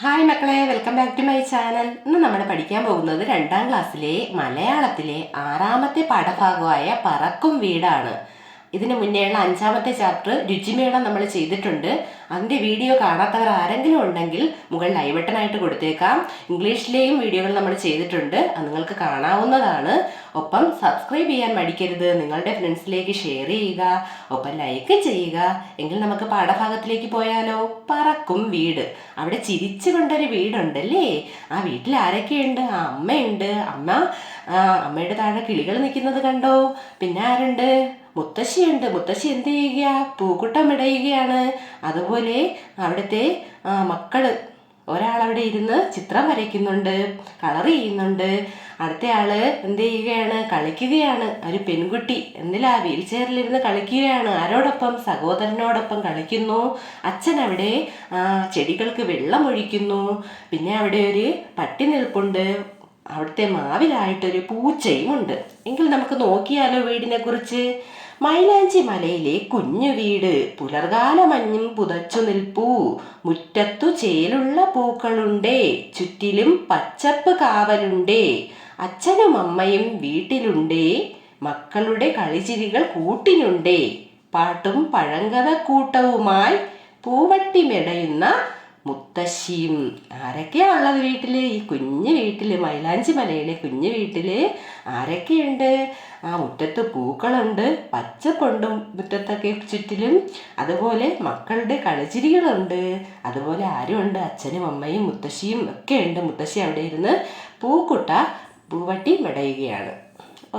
Hi മക്കളെ welcome back to my channel ഇന്ന് നമ്മൾ പഠിക്കാൻ പോകുന്നത് രണ്ടാം ക്ലാസ്സിലെ മലയാളത്തിലെ ആറാമത്തെ പാഠഭാഗമായ പറക്കും വീടാണ്. ഇതിന് മുന്നേയുള്ള അഞ്ചാമത്തെ ചാപ്റ്റർ രുചിമേളം നമ്മൾ ചെയ്തിട്ടുണ്ട്. അതിന്റെ വീഡിയോ കാണാത്തവർ ആരെങ്കിലും ഉണ്ടെങ്കിൽ മുകളിൽ ലൈവ് ബട്ടണായിട്ട് കൊടുത്തേക്കാം. ഇംഗ്ലീഷിലെയും വീഡിയോകൾ നമ്മൾ ചെയ്തിട്ടുണ്ട്. അത് നിങ്ങൾക്ക് കാണാവുന്നതാണ്. ഒപ്പം സബ്സ്ക്രൈബ് ചെയ്യാൻ മടിക്കരുത്. നിങ്ങളുടെ ഫ്രണ്ട്സിലേക്ക് ഷെയർ ചെയ്യുക. ഒപ്പം ലൈക്ക് ചെയ്യുക. എങ്കിൽ നമുക്ക് പാഠഭാഗത്തിലേക്ക് പോയാലോ? പറക്കും വീട്. അവിടെ ചിരിച്ചു കൊണ്ടൊരു വീടുണ്ടല്ലേ? ആ വീട്ടിൽ ആരൊക്കെയുണ്ട്? ആ അമ്മയുണ്ട്. അമ്മ ആ, അമ്മയുടെ താഴെ കിളികൾ നിൽക്കുന്നത് കണ്ടോ? പിന്നെ ആരുണ്ട്? മുത്തശ്ശിയുണ്ട്. മുത്തശ്ശി എന്ത് ചെയ്യുക പൂക്കുട്ടം ഇടയുകയാണ് അതുപോലെ അവിടുത്തെ ആ, മക്കൾ. ഒരാളവിടെ ഇരുന്ന് ചിത്രം വരയ്ക്കുന്നുണ്ട് കളർ ചെയ്യുന്നുണ്ട്. അടുത്ത ആൾ എന്ത് ചെയ്യുകയാണ്? കളിക്കുകയാണ്. ഒരു പെൺകുട്ടി എന്തിലാ വീൽ ചെയറിലിരുന്ന് കളിക്കുകയാണ്? ആരോടൊപ്പം? സഹോദരനോടൊപ്പം കളിക്കുന്നു. അച്ഛൻ അവിടെ ചെടികൾക്ക് വെള്ളം ഒഴിക്കുന്നു. പിന്നെ അവിടെ ഒരു പട്ടി നിൽപ്പുണ്ട്. അവിടുത്തെ മാവിലായിട്ടൊരു പൂച്ചയും ഉണ്ട്. എങ്കിൽ നമുക്ക് നോക്കിയാലോ വീടിനെ കുറിച്ച്? മൈലാഞ്ചി മലയിലെ കുഞ്ഞു വീട്. പുലർകാല മഞ്ഞും പുതച്ചു നിൽപ്പൂ. മുറ്റത്തു ചേലുള്ള പൂക്കളുണ്ടേ. ചുറ്റിലും പച്ചപ്പ് കാവലുണ്ടേ. അച്ഛനും അമ്മയും വീട്ടിലുണ്ടേ. മക്കളുടെ കളിചിരികൾ കൂട്ടിനുണ്ടേ. പാട്ടും പഴങ്കഥ കൂട്ടവുമായി പൂവട്ടി മെടയുന്ന മുത്തശ്ശിയും ആരൊക്കെയാ ഉള്ളത് വീട്ടിൽ? ഈ കുഞ്ഞു വീട്ടിൽ മൈലാഞ്ചി മലയിലെ കുഞ്ഞു വീട്ടിൽ ആരൊക്കെയുണ്ട്? ആ മുറ്റത്ത് പൂക്കളുണ്ട് പച്ചപ്പുണ്ട് മുറ്റത്തൊക്കെ ചുറ്റിലും. അതുപോലെ മക്കളുടെ കളിച്ചിരികളുണ്ട് അതുപോലെ ആരുമുണ്ട് അച്ഛനും അമ്മയും മുത്തശ്ശിയും ഒക്കെ ഉണ്ട്. മുത്തശ്ശി അവിടെ ഇരുന്ന് പൂക്കുട്ട പൂവട്ടി മെടയുകയാണ്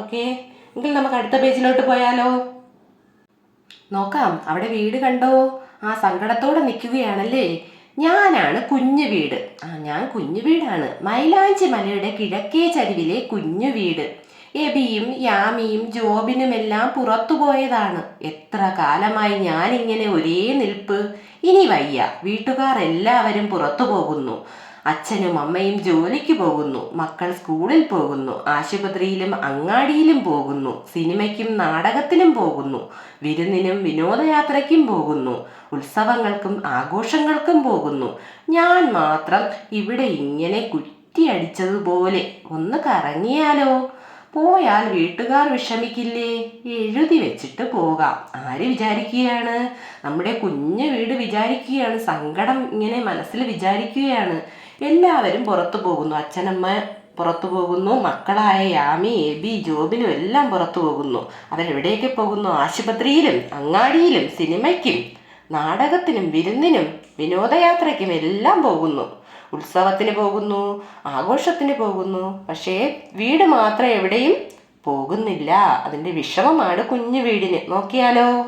ഓക്കെ. എങ്കിൽ നമുക്ക് അടുത്ത പേജിലോട്ട് പോയാലോ? നോക്കാം. അവിടെ വീട് കണ്ടോ? ആ സങ്കടത്തോടെ നിൽക്കുകയാണല്ലേ? ഞാനാണ് കുഞ്ഞു വീട്. ആ ഞാൻ കുഞ്ഞു വീടാണ്. മൈലാഞ്ചി മലയുടെ കിഴക്കേ ചരിവിലെ കുഞ്ഞു വീട്. എബിയും യാമിയും ജോബിനുമെല്ലാം പുറത്തുപോയതാണ്. എത്ര കാലമായി ഞാനിങ്ങനെ ഒരേ നിൽപ്പ്. ഇനി വയ്യ. വീട്ടുകാർ എല്ലാവരും പുറത്തു പോകുന്നു അച്ഛനും അമ്മയും ജോലിക്ക് പോകുന്നു. മക്കൾ സ്കൂളിൽ പോകുന്നു. ആശുപത്രിയിലും അങ്ങാടിയിലും പോകുന്നു. സിനിമയ്ക്കും നാടകത്തിനും പോകുന്നു. വിരുന്നിനും വിനോദയാത്രയ്ക്കും പോകുന്നു. ഉത്സവങ്ങൾക്കും ആഘോഷങ്ങൾക്കും പോകുന്നു. ഞാൻ മാത്രം ഇവിടെ ഇങ്ങനെ കുറ്റിയടിച്ചതുപോലെ. ഒന്ന് കറങ്ങിയാലോ? പോയാൽ വീട്ടുകാർ വിഷമിക്കില്ലേ? എഴുതി വെച്ചിട്ട് പോകാം. ആര് വിചാരിക്കുകയാണ്? നമ്മുടെ കുഞ്ഞു വീട് വിചാരിക്കുകയാണ്. സങ്കടം ഇങ്ങനെ മനസ്സിൽ വിചാരിക്കുകയാണ്. എല്ലാവരും പുറത്തു പോകുന്നു. അച്ഛനമ്മ പുറത്തു പോകുന്നു. മക്കളായ യാമി എബി ജോബിനും എല്ലാം പുറത്തു പോകുന്നു. അവരെവിടെയൊക്കെ പോകുന്നു? ആശുപത്രിയിലും അങ്ങാടിയിലും സിനിമയ്ക്കും നാടകത്തിനും വിരുന്നിനും വിനോദയാത്രയ്ക്കും എല്ലാം പോകുന്നു. ഉത്സവത്തിന് പോകുന്നു ആഘോഷത്തിന് പോകുന്നു. പക്ഷേ വീട് മാത്രം എവിടെയും പോകുന്നില്ല. അതിന്റെ വിഷമമാണ് കുഞ്ഞു വീടിന്. നോക്കിയാലോ?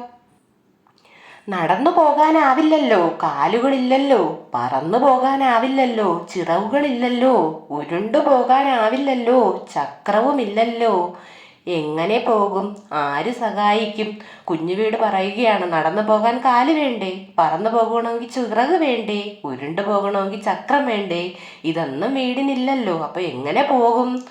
നടന്നു പോകാനാവില്ലല്ലോ. കാലുകളില്ലല്ലോ. പറന്നു പോകാനാവില്ലല്ലോ. ചിറവുകളില്ലല്ലോ ഉരുണ്ടു പോകാനാവില്ലല്ലോ. ചക്രവുമില്ലല്ലോ. എങ്ങനെ പോകും? ആര് സഹായിക്കും? കുഞ്ഞു വീട് പറയുകയാണ് നടന്നു പോകാൻ കാൽ വേണ്ടേ? പറന്നു പോകണമെങ്കിൽ ചിറക് വേണ്ടേ? ഉരുണ്ടു പോകണമെങ്കിൽ ചക്രം വേണ്ടേ? ഇതൊന്നും വീടിനില്ലല്ലോ അപ്പൊ എങ്ങനെ പോകും?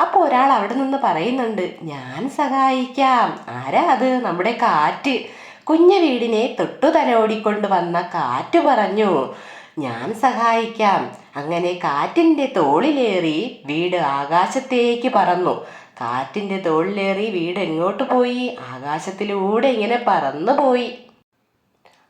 അപ്പോൾ ഒരാൾ അവിടെ നിന്ന് പറയുന്നുണ്ട് ഞാൻ സഹായിക്കാം. ആരാ അത്? നമ്മുടെ കാറ്റ്. കുഞ്ഞു വീടിനെ തൊട്ടു തലോടിക്കൊണ്ട് വന്ന കാറ്റ് പറഞ്ഞു ഞാൻ സഹായിക്കാം. അങ്ങനെ കാറ്റിന്റെ തോളിലേറി വീട് ആകാശത്തേക്ക് പറന്നു. കാറ്റിന്റെ തോളിലേറി വീട് എങ്ങോട്ട് പോയി? ആകാശത്തിലൂടെ ഇങ്ങനെ പറന്നു പോയി.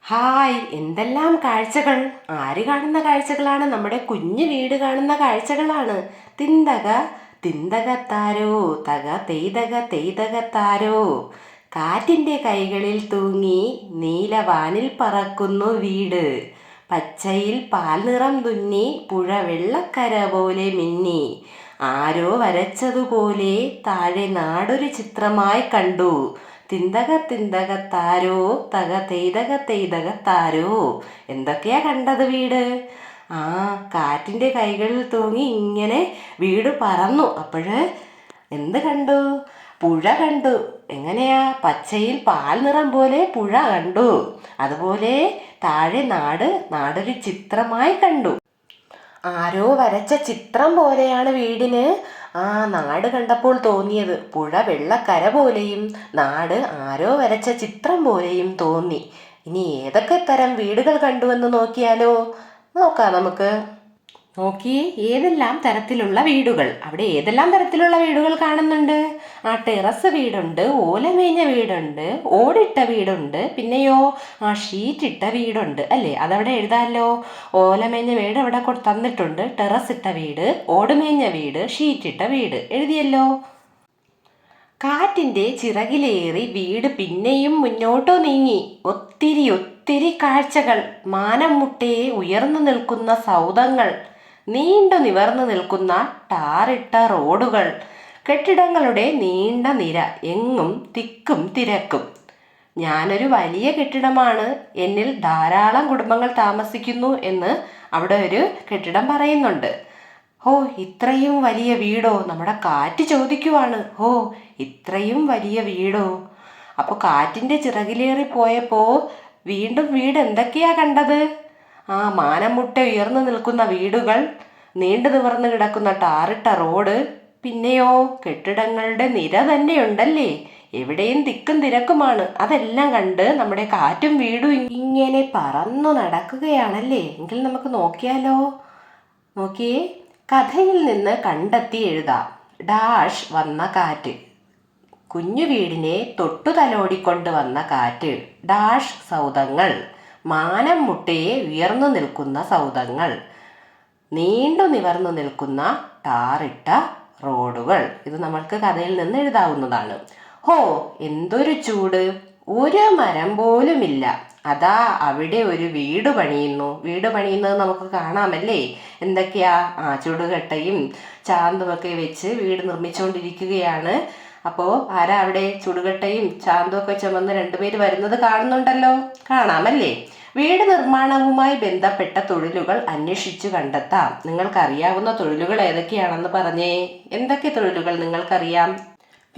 ഹായ് എന്തെല്ലാം കാഴ്ചകൾ? ആര് കാണുന്ന കാഴ്ചകളാണ്? നമ്മുടെ കുഞ്ഞു വീട് കാണുന്ന കാഴ്ചകളാണ്. തിന്തക തിന്തകത്താരോ? തക തെയ്തക തെയ്തകത്താരോ? കാറ്റിന്റെ കൈകളിൽ തൂങ്ങി നീലവാനിൽ പറക്കുന്നു വീട്. പച്ചയിൽ പാൽ നിറം തുന്നി പുഴ വെള്ളക്കര പോലെ മിന്നി. ആരോ വരച്ചതുപോലെ താഴെ നാടൊരു ചിത്രമായി കണ്ടു. തിന്തക തിന്തക താരോ തക തെയ്തക താരോ. എന്തൊക്കെയാ കണ്ടത് വീട്? ആ കാറ്റിന്റെ കൈകളിൽ തൂങ്ങി ഇങ്ങനെ വീട് പറന്നു. അപ്പോഴ് എന്ത് കണ്ടു? പുഴ കണ്ടു. എങ്ങനെയാ? പച്ചയിൽ പാൽ നിറം പോലെ പുഴ കണ്ടു. അതുപോലെ താഴെ നാട് നാടൊരു ചിത്രമായി കണ്ടു. ആരോ വരച്ച ചിത്രം പോലെയാണ് വീടിന്. ആ നാട് കണ്ടപ്പോൾ തോന്നിയത് പുഴ വെള്ളക്കര പോലെയും നാട് ആരോ വരച്ച ചിത്രം പോലെയും തോന്നി. ഇനി ഏതൊക്കെ തരം വീടുകൾ കണ്ടുവെന്ന് നോക്കിയാലോ? നോക്കാം നമുക്ക്. നോക്കി ഏതെല്ലാം തരത്തിലുള്ള വീടുകൾ? അവിടെ ഏതെല്ലാം തരത്തിലുള്ള വീടുകൾ കാണുന്നുണ്ട്? ആ ടെറസ് വീടുണ്ട് ഓലമേഞ്ഞ വീടുണ്ട് ഓടിട്ട വീടുണ്ട് പിന്നെയോ ആ ഷീറ്റ് ഇട്ട വീടുണ്ട് അല്ലേ? അതവിടെ എഴുതാമല്ലോ ഓലമേഞ്ഞ വീട് അവിടെ തന്നിട്ടുണ്ട്. ടെറസ് ഇട്ട വീട് ഓടുമേഞ്ഞ വീട് ഷീറ്റ് ഇട്ട വീട്. എഴുതിയല്ലോ? കാറ്റിന്റെ ചിറകിലേറി വീട് പിന്നെയും മുന്നോട്ടു നീങ്ങി. ഒത്തിരി ഒത്തിരി കാഴ്ചകൾ. മാനം മുട്ടേ ഉയർന്നു നിൽക്കുന്ന സൗധങ്ങൾ. നീണ്ടു നിവർന്നു നിൽക്കുന്ന ടാറിട്ട റോഡുകൾ. കെട്ടിടങ്ങളുടെ നീണ്ട നിര എങ്ങും തിക്കും തിരക്കും. ഞാനൊരു വലിയ കെട്ടിടമാണ്. എന്നിൽ ധാരാളം കുടുംബങ്ങൾ താമസിക്കുന്നു എന്ന് അവിടെ ഒരു കെട്ടിടം പറയുന്നുണ്ട്. ഓ ഇത്രയും വലിയ വീടോ? നമ്മുടെ കാറ്റ് ചോദിക്കുവാണ്. ഓ ഇത്രയും വലിയ വീടോ? അപ്പോൾ കാറ്റിന്റെ ചിറകിലേറി പോയപ്പോൾ വീണ്ടും വീട് എന്തൊക്കെയാ കണ്ടത്? ആ മാനം മുട്ട ഉയർന്നു നിൽക്കുന്ന വീടുകൾ നീണ്ടു നിവർന്നു കിടക്കുന്ന ടാറിട്ട റോഡ് പിന്നെയോ കെട്ടിടങ്ങളുടെ നിര തന്നെയുണ്ടല്ലേ? എവിടെയും തിക്കും തിരക്കുമാണ്. അതെല്ലാം കണ്ട് നമ്മുടെ കാറ്റും വീടും ഇങ്ങനെ പറന്നു നടക്കുകയാണല്ലേ? എങ്കിൽ നമുക്ക് നോക്കിയാലോ? നോക്കിയേ കഥയിൽ നിന്ന് കണ്ടെത്തി എഴുതാം. ഡാഷ് വന്ന കാറ്റ്. കുഞ്ഞു വീടിനെ തൊട്ടു തലോടിക്കൊണ്ട് വന്ന കാറ്റ്. ഡാഷ് സൗദങ്ങൾ. മാനം മുട്ടയെ ഉയർന്നു നിൽക്കുന്ന സൗദങ്ങൾ. നീണ്ടു നിവർന്നു നിൽക്കുന്ന ടാറിട്ട റോഡുകൾ. ഇത് നമ്മൾക്ക് കഥയിൽ നിന്ന് എഴുതാവുന്നതാണ്. ഹോ എന്തൊരു ചൂട്. ഒരു മരം പോലുമില്ല. അതാ അവിടെ ഒരു വീട് പണിയുന്നു. വീട് പണിയുന്നത് നമുക്ക് കാണാമല്ലേ? എന്തൊക്കെയാ? ആ ചുടുകട്ടയും ചാന്തുമൊക്കെ വെച്ച് വീട് നിർമ്മിച്ചുകൊണ്ടിരിക്കുകയാണ് അപ്പോൾ ആരാ അവിടെ ചുടുകട്ടയും ചാന്തുമൊക്കെ ചുമന്ന് രണ്ടുപേര് വരുന്നത് കാണുന്നുണ്ടല്ലോ. കാണാമല്ലേ? വീട് നിർമ്മാണവുമായി ബന്ധപ്പെട്ട തൊഴിലുകൾ അന്വേഷിച്ചു കണ്ടെത്താം. നിങ്ങൾക്കറിയാവുന്ന തൊഴിലുകൾ ഏതൊക്കെയാണെന്ന് പറഞ്ഞേ. എന്തൊക്കെ തൊഴിലുകൾ നിങ്ങൾക്കറിയാം?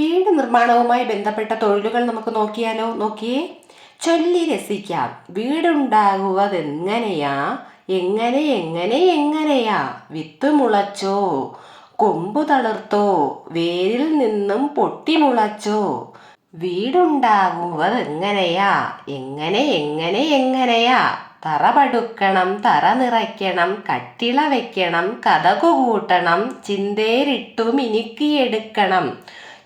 വീട് നിർമ്മാണവുമായി ബന്ധപ്പെട്ട തൊഴിലുകൾ നമുക്ക് നോക്കിയാലോ? നോക്കിയേ. ചൊല്ലി രസിക്കാം. വീടുണ്ടാകുവതെങ്ങനെയാ? എങ്ങനെ എങ്ങനെ എങ്ങനെയാ? വിത്ത് മുളച്ചോ? കൊമ്പു തളിർത്തോ? വേരിൽ നിന്നും പൊട്ടിമുളച്ചോ വീടുണ്ടാകുന്നത് എങ്ങനെയാ എങ്ങനെ എങ്ങനെ എങ്ങനെയാ? തറ പടുക്കണം തറ നിറയ്ക്കണം കട്ടിള വെക്കണം കഥകു കൂട്ടണം ചിന്തേരിട്ടു മിനുക്കിയെടുക്കണം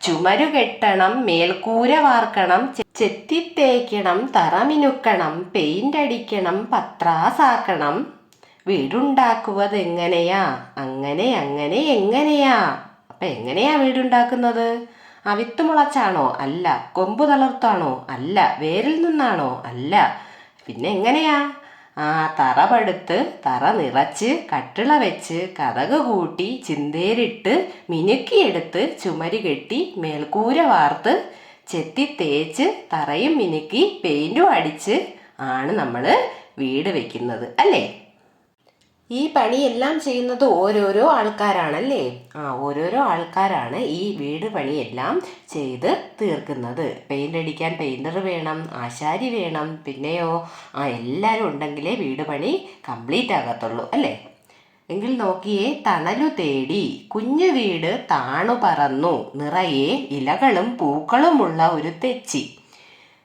ചുമരു കെട്ടണം മേൽക്കൂര വാർക്കണം ചെത്തിത്തേക്കണം തറ മിനുക്കണം പെയിന്റ് അടിക്കണം പത്രാസാക്കണം. വീടുണ്ടാക്കുവത് എങ്ങനെയാ അങ്ങനെ അങ്ങനെ എങ്ങനെയാ? അപ്പൊ എങ്ങനെയാ വീടുണ്ടാക്കുന്നത്? ആ വിത്ത് മുളച്ചാണോ? അല്ല. കൊമ്പ് തളർത്താണോ? അല്ല. വേരിൽ നിന്നാണോ? അല്ല. പിന്നെ എങ്ങനെയാ? ആ തറ പടുത്ത് തറ നിറച്ച് കട്ടിള വെച്ച് കഥക് കൂട്ടി ചിന്തേരിട്ട് മിനുക്കിയെടുത്ത് ചുമരി കെട്ടി മേൽക്കൂര വാർത്ത് ചെത്തി തേച്ച് തറയും മിനുക്കി പെയിന്റും അടിച്ച് ആണ് നമ്മൾ വീട് വെക്കുന്നത്. അല്ലേ? ഈ പണിയെല്ലാം ചെയ്യുന്നത് ഓരോരോ ആൾക്കാരാണല്ലേ? ആ ഓരോരോ ആൾക്കാരാണ് ഈ വീട് പണിയെല്ലാം ചെയ്ത് തീർക്കുന്നത്. പെയിന്റ് അടിക്കാൻ പെയിന്റർ വേണം ആശാരി വേണം പിന്നെയോ? ആ എല്ലാവരും ഉണ്ടെങ്കിലേ വീട് പണി കംപ്ലീറ്റ് ആകത്തുള്ളൂ അല്ലേ? എങ്കിൽ നോക്കിയേ തണലു തേടി കുഞ്ഞു വീട് താണു പറന്നു നിറയെ ഇലകളും പൂക്കളുമുള്ള ഒരു തെച്ചി.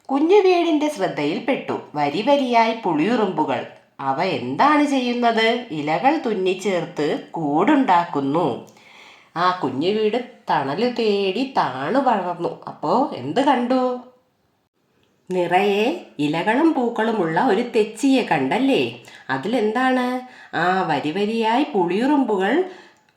കുഞ്ഞു വീടിന്റെ ശ്രദ്ധയിൽപ്പെട്ടു. വരി വരിയായി പുളിയുറുമ്പുകൾ. അവ എന്താണ് ചെയ്യുന്നത്? ഇലകൾ തുന്നിച്ചേർത്ത് കൂടുണ്ടാക്കുന്നു. ആ കുഞ്ഞു വീട് തണൽ തേടി താണു വളർന്നു. അപ്പോ എന്ത് കണ്ടു? നിറയെ ഇലകളും പൂക്കളുമുള്ള ഒരു തെച്ചിയെ കണ്ടല്ലേ? അതിലെന്താണ്? ആ വരി വരിയായി പുളിയുറുമ്പുകൾ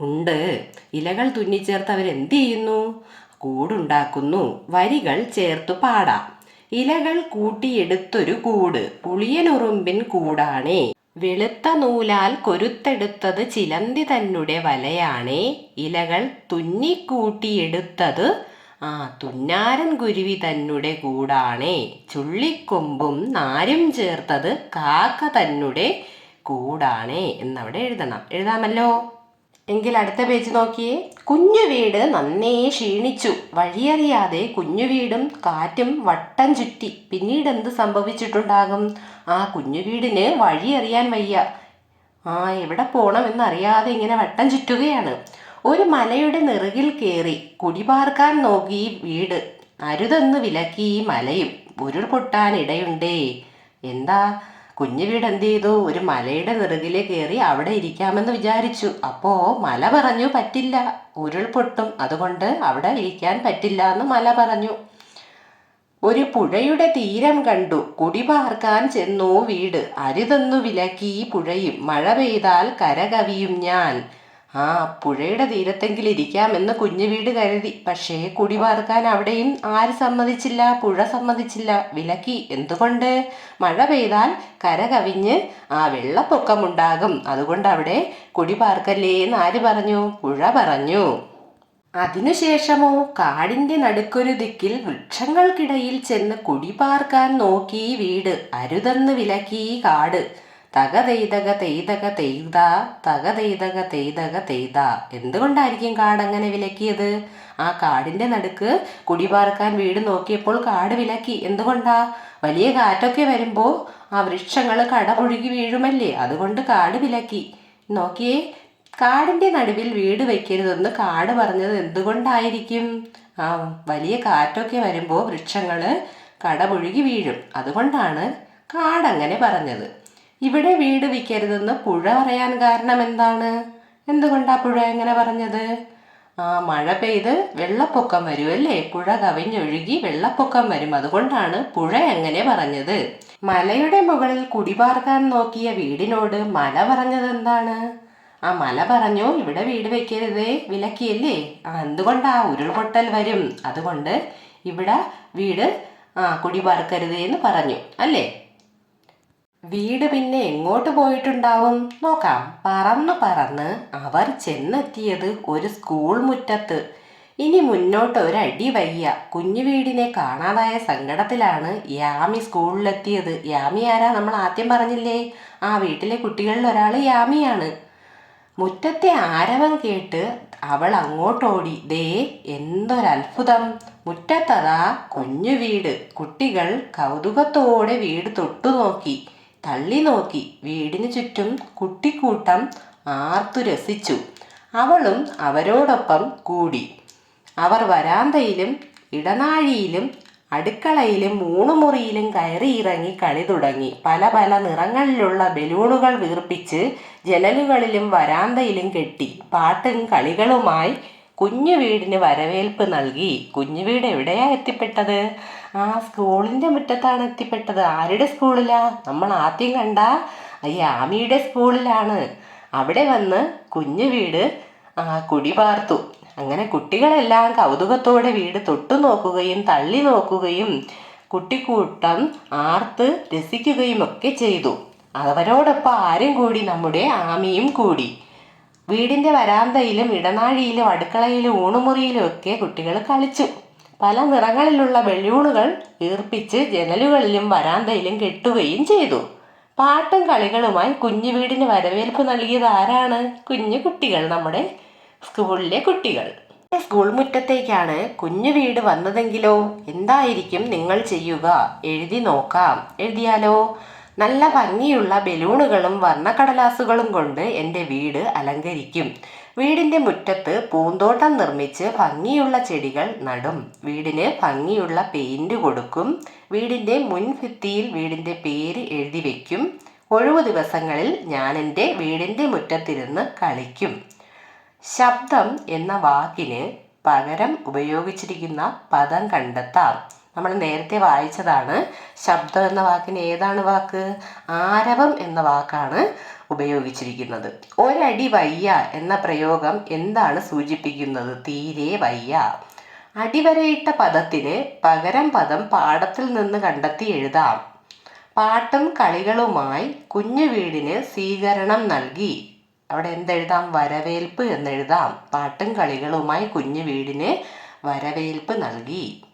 ഉണ്ട്. ഇലകൾ തുന്നിച്ചേർത്ത് അവരെന്ത് ചെയ്യുന്നു? കൂടുണ്ടാക്കുന്നു. വരികൾ ചേർത്തു പാടാം. ഇലകൾ കൂട്ടിയെടുത്തൊരു കൂട്. പുളിയനുറുമ്പിൻ കൂടാണേ. വെളുത്ത നൂലാൽ കൊരുത്തെടുത്തത് ചിലന്തി തന്നെ വലയാണേ. ഇലകൾ തുന്നിക്കൂട്ടിയെടുത്തത് ആ തുന്നാരൻ കുരുവി തന്നെ കൂടാണേ. ചുള്ളിക്കൊമ്പും നാരും ചേർത്തത് കാക്ക തന്നെ കൂടാണേ. എന്നവിടെ എഴുതണം. എഴുതാമല്ലോ? എങ്കിൽ അടുത്ത പേജ് നോക്കിയേ. കുഞ്ഞു വീട് നന്നേ ക്ഷീണിച്ചു. വഴിയറിയാതെ കുഞ്ഞു വീടും കാറ്റും വട്ടം ചുറ്റി. പിന്നീട് എന്ത് സംഭവിച്ചിട്ടുണ്ടാകും? ആ കുഞ്ഞു വീടിന് വഴിയറിയാൻ വയ്യ. ആ എവിടെ പോണമെന്നറിയാതെ ഇങ്ങനെ വട്ടം ചുറ്റുകയാണ്. ഒരു മലയുടെ നിറകിൽ കയറി കുടിപാർക്കാൻ നോക്കി വീട്. അരുതെന്ന് വിലക്കി മലയും. ഉരുൾ പൊട്ടാൻ ഇടയുണ്ടേ. എന്താ? കുഞ്ഞു വീട് എന്ത് ചെയ്തു ഒരു മലയുടെ നെറുകിലെ കയറി അവിടെ ഇരിക്കാമെന്ന് വിചാരിച്ചു. അപ്പോ മല പറഞ്ഞു പറ്റില്ല. ഉരുൾപൊട്ടും. അതുകൊണ്ട് അവിടെ ഇരിക്കാൻ പറ്റില്ല എന്ന് മല പറഞ്ഞു. ഒരു പുഴയുടെ തീരം കണ്ടു. കുടിപാർക്കാൻ ചെന്നു വീട്. അരുതെന്നു വിലക്കി പുഴയും. മഴ പെയ്താൽ കരകവിയും ഞാൻ. ആ പുഴയുടെ തീരത്തെങ്കിലും ഇരിക്കാമെന്ന് കുഞ്ഞു വീട് കരുതി. പക്ഷേ കുടിപാർക്കാൻ അവിടെയും ആര് സമ്മതിച്ചില്ല? പുഴ സമ്മതിച്ചില്ല. വിലക്കി. എന്തുകൊണ്ട്? മഴ പെയ്താൽ കര കവിഞ്ഞ് ആ വെള്ളപ്പൊക്കമുണ്ടാകും. അതുകൊണ്ട് അവിടെ കുടിപാർക്കല്ലേ എന്ന് ആര് പറഞ്ഞു? പുഴ പറഞ്ഞു. അതിനുശേഷമോ? കാടിന്റെ നടുക്കൊരു ദിക്കിൽ വൃക്ഷങ്ങൾക്കിടയിൽ ചെന്ന് കുടിപാർക്കാൻ നോക്കി വീട്. അരുതെന്ന് വിലക്കി കാട്. തക തെയ്തക തെയ്തക തെയ്ത തക തെയ്തക തെയ്തക തെയ്ത. എന്തുകൊണ്ടായിരിക്കും കാട് അങ്ങനെ വിലക്കിയത്? ആ കാടിന്റെ നടുക്ക് കുടിപാർക്കാൻ വീട് നോക്കിയപ്പോൾ കാട് വിലക്കി. എന്തുകൊണ്ടാ? വലിയ കാറ്റൊക്കെ വരുമ്പോൾ ആ വൃക്ഷങ്ങൾ കടപുഴുകി വീഴുമല്ലേ? അതുകൊണ്ട് കാട് വിലക്കി. നോക്കിയേ കാടിന്റെ നടുവിൽ വീട് വെക്കരുതെന്ന് കാട് പറഞ്ഞത് എന്തുകൊണ്ടായിരിക്കും? ആ വലിയ കാറ്റൊക്കെ വരുമ്പോൾ വൃക്ഷങ്ങൾ കടപുഴുകി വീഴും. അതുകൊണ്ടാണ് കാടങ്ങനെ പറഞ്ഞത്. ഇവിടെ വീട് വിൽക്കരുതെന്ന് പുഴ പറയാൻ കാരണം എന്താണ് എന്തുകൊണ്ടാ പുഴ എങ്ങനെ പറഞ്ഞത്? ആ മഴ പെയ്ത് വെള്ളപ്പൊക്കം വരും അല്ലേ പുഴ കവിഞ്ഞൊഴുകി വെള്ളപ്പൊക്കം വരും. അതുകൊണ്ടാണ് പുഴ എങ്ങനെ പറഞ്ഞത്. മലയുടെ മുകളിൽ കുടിപാർക്കാൻ നോക്കിയ വീടിനോട് മല പറഞ്ഞത് എന്താണ്? ആ മല പറഞ്ഞു ഇവിടെ വീട് വെക്കരുതേ വിലക്കിയല്ലേ? ആ എന്തുകൊണ്ടാ ഉരുൾപൊട്ടൽ വരും? അതുകൊണ്ട് ഇവിടെ വീട് ആ കുടിപാർക്കരുതേ എന്ന് പറഞ്ഞു. അല്ലേ? വീട് പിന്നെ എങ്ങോട്ട് പോയിട്ടുണ്ടാവും? നോക്കാം. പറന്ന് പറന്ന് അവർ ചെന്നെത്തിയത് ഒരു സ്കൂൾ മുറ്റത്ത്. ഇനി മുന്നോട്ട് ഒരടി വയ്യ. കുഞ്ഞു വീടിനെ കാണാതായ സങ്കടത്തിലാണ് യാമി സ്കൂളിലെത്തിയത്. യാമി ആരാ? നമ്മൾ ആദ്യം പറഞ്ഞില്ലേ? ആ വീട്ടിലെ കുട്ടികളിൽ ഒരാൾ യാമിയാണ്. മുറ്റത്തെ ആരവം കേട്ട് അവൾ അങ്ങോട്ടോടി. ദേ എന്തൊരത്ഭുതം. മുറ്റത്തതാ കുഞ്ഞു വീട്. കുട്ടികൾ കൗതുകത്തോടെ വീട് തൊട്ടു നോക്കി തള്ളി നോക്കി. വീടിനു ചുറ്റും കുട്ടിക്കൂട്ടം ആർത്തു രസിച്ചു. അവളും അവരോടൊപ്പം കൂടി. അവർ വരാന്തയിലും ഇടനാഴിയിലും അടുക്കളയിലും മൂണുമുറിയിലും കയറി ഇറങ്ങി കളി തുടങ്ങി. പല പല നിറങ്ങളിലുള്ള ബലൂണുകൾ വീർപ്പിച്ച് ജനലുകളിലും വരാന്തയിലും കെട്ടി. പാട്ടും കളികളുമായി കുഞ്ഞു വീടിന് വരവേൽപ്പ് നൽകി. കുഞ്ഞു വീട് എവിടെയാ എത്തിപ്പെട്ടത്? ആ സ്കൂളിന്റെ മുറ്റത്താണ് എത്തിപ്പെട്ടത്. ആരുടെ സ്കൂളിലാ? നമ്മൾ ആദ്യം കണ്ട ആമിയുടെ സ്കൂളിലാണ്. അവിടെ വന്ന് കുഞ്ഞു വീട് ആ കുടി പാർത്തു. അങ്ങനെ കുട്ടികളെല്ലാം കൗതുകത്തോടെ വീട് തൊട്ടു നോക്കുകയും തള്ളി നോക്കുകയും കുട്ടിക്കൂട്ടം ആർത്ത് രസിക്കുകയും ഒക്കെ ചെയ്തു. അവരോടൊപ്പം ആരും കൂടി നമ്മുടെ ആമിയും കൂടി. വീടിന്റെ വരാന്തയിലും ഇടനാഴിയിലും അടുക്കളയിലും ഊണുമുറിയിലും ഒക്കെ കുട്ടികൾ കളിച്ചു. പല നിറങ്ങളിലുള്ള ബലൂണുകൾ വീർപ്പിച്ച് ജനലുകളിലും വരാന്തയിലും കെട്ടുകയും ചെയ്തു. പാട്ടും കളികളുമായി കുഞ്ഞു വീടിന് വരവേൽപ്പ് നൽകിയത് ആരാണ്? കുഞ്ഞു കുട്ടികൾ നമ്മുടെ സ്കൂളിലെ കുട്ടികൾ. സ്കൂൾ മുറ്റത്തേക്കാണ് കുഞ്ഞു വീട് വന്നതെങ്കിലോ? എന്തായിരിക്കും നിങ്ങൾ ചെയ്യുക? എഴുതി നോക്കാം. എഴുതിയാലോ? നല്ല ഭംഗിയുള്ള ബലൂണുകളും വർണക്കടലാസുകളും കൊണ്ട് എന്റെ വീട് അലങ്കരിക്കും. വീടിന്റെ മുറ്റത്ത് പൂന്തോട്ടം നിർമ്മിച്ച് ഭംഗിയുള്ള ചെടികൾ നടും. വീടിന് ഭംഗിയുള്ള പെയിന്റ് കൊടുക്കും. വീടിന്റെ മുൻഭിത്തിയിൽ വീടിന്റെ പേര് എഴുതി വയ്ക്കും ഒഴിവു ദിവസങ്ങളിൽ ഞാൻ എന്റെ വീടിന്റെ മുറ്റത്തിരുന്ന് കളിക്കും. ശബ്ദം എന്ന വാക്കിന് പകരം ഉപയോഗിച്ചിരിക്കുന്ന പദം കണ്ടെത്താം. നമ്മൾ നേരത്തെ വായിച്ചതാണ്. ശബ്ദം എന്ന വാക്കിന് ഏതാണ് വാക്ക്? ആരവം എന്ന വാക്കാണ് ഉപയോഗിച്ചിരിക്കുന്നത്. ഒരടി വയ്യ എന്ന പ്രയോഗം എന്താണ് സൂചിപ്പിക്കുന്നത്? തീരെ വയ്യ. അടിവരയിട്ട പദത്തിന് പകരം പദം പാഠത്തിൽ നിന്ന് കണ്ടെത്തി എഴുതാം. പാട്ടും കളികളുമായി കുഞ്ഞു വീടിന് സ്വീകരണം നൽകി. അവിടെ എന്തെഴുതാം? വരവേൽപ്പ് എന്നെഴുതാം. പാട്ടും കളികളുമായി കുഞ്ഞു വീടിന് വരവേൽപ്പ് നൽകി.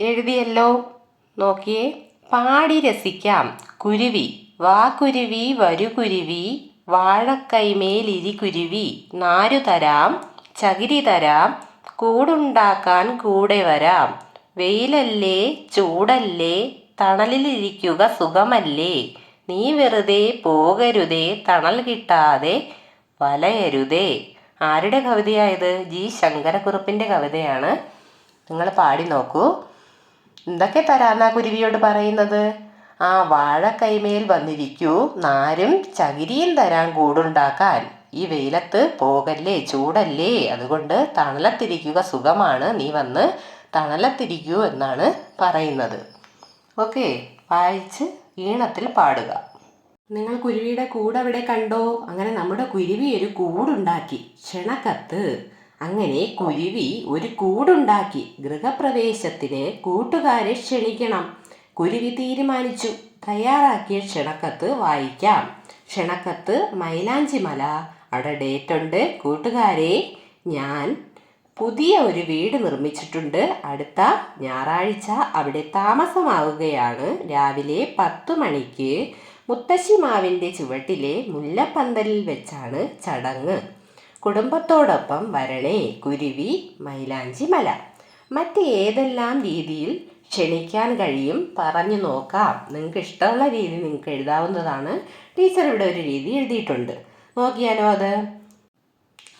എഴുതിയല്ലോ? നോക്കിയേ. പാടി രസിക്കാം. കുരുവി. വാ കുരുവി വരു കുരുവി. വാഴക്കൈമേലിരി കുരുവി. നാരു തരാം ചകിരി തരാം. കൂടുണ്ടാക്കാൻ കൂടെ വരാം. വെയിലല്ലേ ചൂടല്ലേ തണലിലിരിക്കുക സുഖമല്ലേ. നീ വെറുതെ പോകരുതേ തണൽ കിട്ടാതെ വലയരുതേ. ആരുടെ കവിതയായത്? ജി. ശങ്കരക്കുറുപ്പിന്റെ കവിതയാണ്. നിങ്ങൾ പാടി നോക്കൂ. എന്തൊക്കെ തരാന്നാ കുരുവിയോട് പറയുന്നത്? ആ വാഴക്കൈമേൽ വന്നിരിക്കൂ. നാരും ചകിരിയും തരാൻ കൂടുണ്ടാക്കാൻ. ഈ വെയിലത്ത് പോകല്ലേ ചൂടല്ലേ? അതുകൊണ്ട് തണലത്തിരിക്കുക സുഖമാണ്. നീ വന്ന് തണലത്തിരിക്കൂ എന്നാണ് പറയുന്നത്. ഓക്കെ വായിച്ച് ഈണത്തിൽ പാടുക. നിങ്ങൾ കുരുവിയുടെ കൂട് അവിടെ കണ്ടോ? അങ്ങനെ നമ്മുടെ കുരുവി ഒരു കൂടുണ്ടാക്കി. ക്ഷണക്കത്ത് അങ്ങനെ കുരുവി ഒരു കൂടുണ്ടാക്കി ഗൃഹപ്രവേശത്തിന് കൂട്ടുകാരെ ക്ഷണിക്കണം. കുരുവി തീരുമാനിച്ചു. തയ്യാറാക്കിയ ക്ഷണക്കത്ത് വായിക്കാം. ക്ഷണക്കത്ത് മൈലാഞ്ചിമല അവിടെ ഡേറ്റ് ഉണ്ട്. കൂട്ടുകാരെ ഞാൻ പുതിയ ഒരു വീട് നിർമ്മിച്ചിട്ടുണ്ട്. അടുത്ത ഞായറാഴ്ച അവിടെ താമസമാവുകയാണ്. രാവിലെ പത്തു മണിക്ക് മുത്തശ്ശിമാവിന്റെ ചുവട്ടിലെ മുല്ലപ്പന്തലിൽ വെച്ചാണ് ചടങ്ങ്. കുടുംബത്തോടൊപ്പം വരണേ കുരുവി മൈലാഞ്ചി മല. മറ്റ് ഏതെല്ലാം രീതിയിൽ ക്ഷണിക്കാൻ കഴിയും പറഞ്ഞു നോക്കാം. നിങ്ങൾക്ക് ഇഷ്ടമുള്ള രീതി നിങ്ങൾക്ക് എഴുതാവുന്നതാണ്. ടീച്ചർ ഇവിടെ ഒരു രീതി എഴുതിയിട്ടുണ്ട്. നോക്കിയാലോ അത്?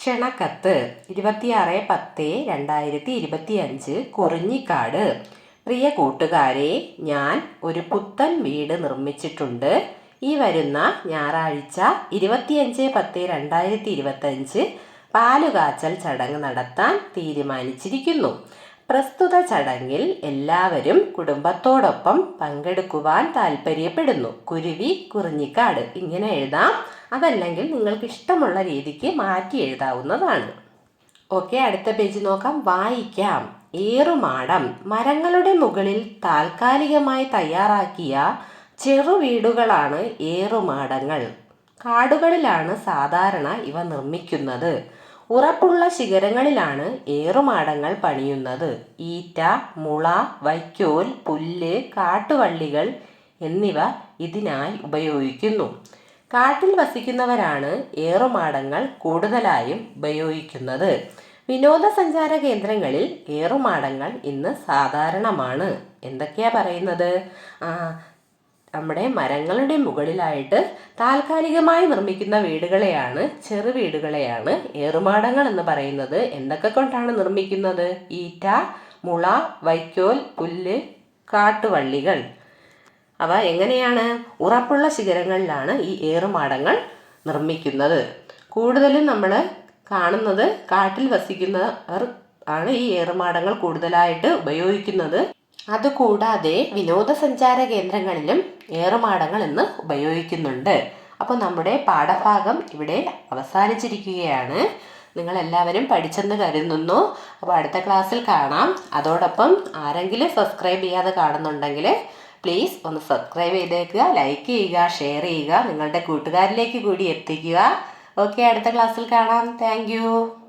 ക്ഷണക്കത്ത് ഇരുപത്തിയാറ് പത്ത് രണ്ടായിരത്തി ഇരുപത്തി അഞ്ച് കുറിഞ്ഞിക്കാട്. പ്രിയ കൂട്ടുകാരെ ഞാൻ ഒരു പുത്തൻ വീട് നിർമ്മിച്ചിട്ടുണ്ട്. ഈ വരുന്ന ഞായറാഴ്ച ഇരുപത്തിയഞ്ച് പത്ത് രണ്ടായിരത്തി ഇരുപത്തഞ്ച് പാലുകാച്ചൽ ചടങ്ങ് നടത്താൻ തീരുമാനിച്ചിരിക്കുന്നു. പ്രസ്തുത ചടങ്ങിൽ എല്ലാവരും കുടുംബത്തോടൊപ്പം പങ്കെടുക്കുവാൻ താല്പര്യപ്പെടുന്നു കുരുവി കുറിഞ്ഞിക്കാട് ഇങ്ങനെ എഴുതാം. അതല്ലെങ്കിൽ നിങ്ങൾക്ക് ഇഷ്ടമുള്ള രീതിക്ക് മാറ്റി എഴുതാവുന്നതാണ്. ഓക്കെ അടുത്ത പേജ് നോക്കാം. വായിക്കാം. ഏറുമാടം മരങ്ങളുടെ മുകളിൽ താൽക്കാലികമായി തയ്യാറാക്കിയ ചെറുവീടുകളാണ് ഏറുമാടങ്ങൾ. കാടുകളിലാണ് സാധാരണ ഇവ നിർമ്മിക്കുന്നത്. ഉറപ്പുള്ള ശിഖരങ്ങളിലാണ് ഏറുമാടങ്ങൾ പണിയുന്നത്. ഈറ്റ മുള വൈക്കോൽ പുല്ല് കാട്ടുവള്ളികൾ എന്നിവ ഇതിനായി ഉപയോഗിക്കുന്നു. കാട്ടിൽ വസിക്കുന്നവരാണ് ഏറുമാടങ്ങൾ കൂടുതലായും ഉപയോഗിക്കുന്നത്. വിനോദസഞ്ചാര കേന്ദ്രങ്ങളിൽ ഏറുമാടങ്ങൾ ഇന്ന് സാധാരണമാണ്. എന്തൊക്കെയാ പറയുന്നത്? ആ നമ്മുടെ മരങ്ങളുടെ മുകളിലായിട്ട് താൽക്കാലികമായി നിർമ്മിക്കുന്ന വീടുകളെയാണ് ചെറു വീടുകളെയാണ് ഏറുമാടങ്ങൾ എന്ന് പറയുന്നത്. എന്തൊക്കെ കൊണ്ടാണ് നിർമ്മിക്കുന്നത്? ഈറ്റ മുള വൈക്കോൽ പുല്ല് കാട്ടുവള്ളികൾ. അവ എങ്ങനെയാണ്? ഉറപ്പുള്ള ശിഖരങ്ങളിലാണ് ഈ ഏറുമാടങ്ങൾ നിർമ്മിക്കുന്നത്. കൂടുതലും നമ്മൾ കാണുന്നത് കാട്ടിൽ വസിക്കുന്നവർ ആണ് ഈ ഏറുമാടങ്ങൾ കൂടുതലായിട്ട് ഉപയോഗിക്കുന്നത്. അതുകൂടാതെ വിനോദസഞ്ചാര കേന്ദ്രങ്ങളിലും ഏറുമാടങ്ങൾ എന്ന് ഉപയോഗിക്കുന്നുണ്ട്. അപ്പോൾ നമ്മുടെ പാഠഭാഗം ഇവിടെ അവസാനിച്ചിരിക്കുകയാണ്. നിങ്ങളെല്ലാവരും പഠിച്ചെന്ന് കരുതുന്നു. അപ്പോൾ അടുത്ത ക്ലാസ്സിൽ കാണാം. അതോടൊപ്പം ആരെങ്കിലും സബ്സ്ക്രൈബ് ചെയ്യാതെ കാണുന്നുണ്ടെങ്കിൽ പ്ലീസ് ഒന്ന് സബ്സ്ക്രൈബ് ചെയ്തേക്കുക ലൈക്ക് ചെയ്യുക ഷെയർ ചെയ്യുക നിങ്ങളുടെ കൂട്ടുകാരിലേക്ക് കൂടി എത്തിക്കുക. ഓക്കെ അടുത്ത ക്ലാസ്സിൽ കാണാം. താങ്ക്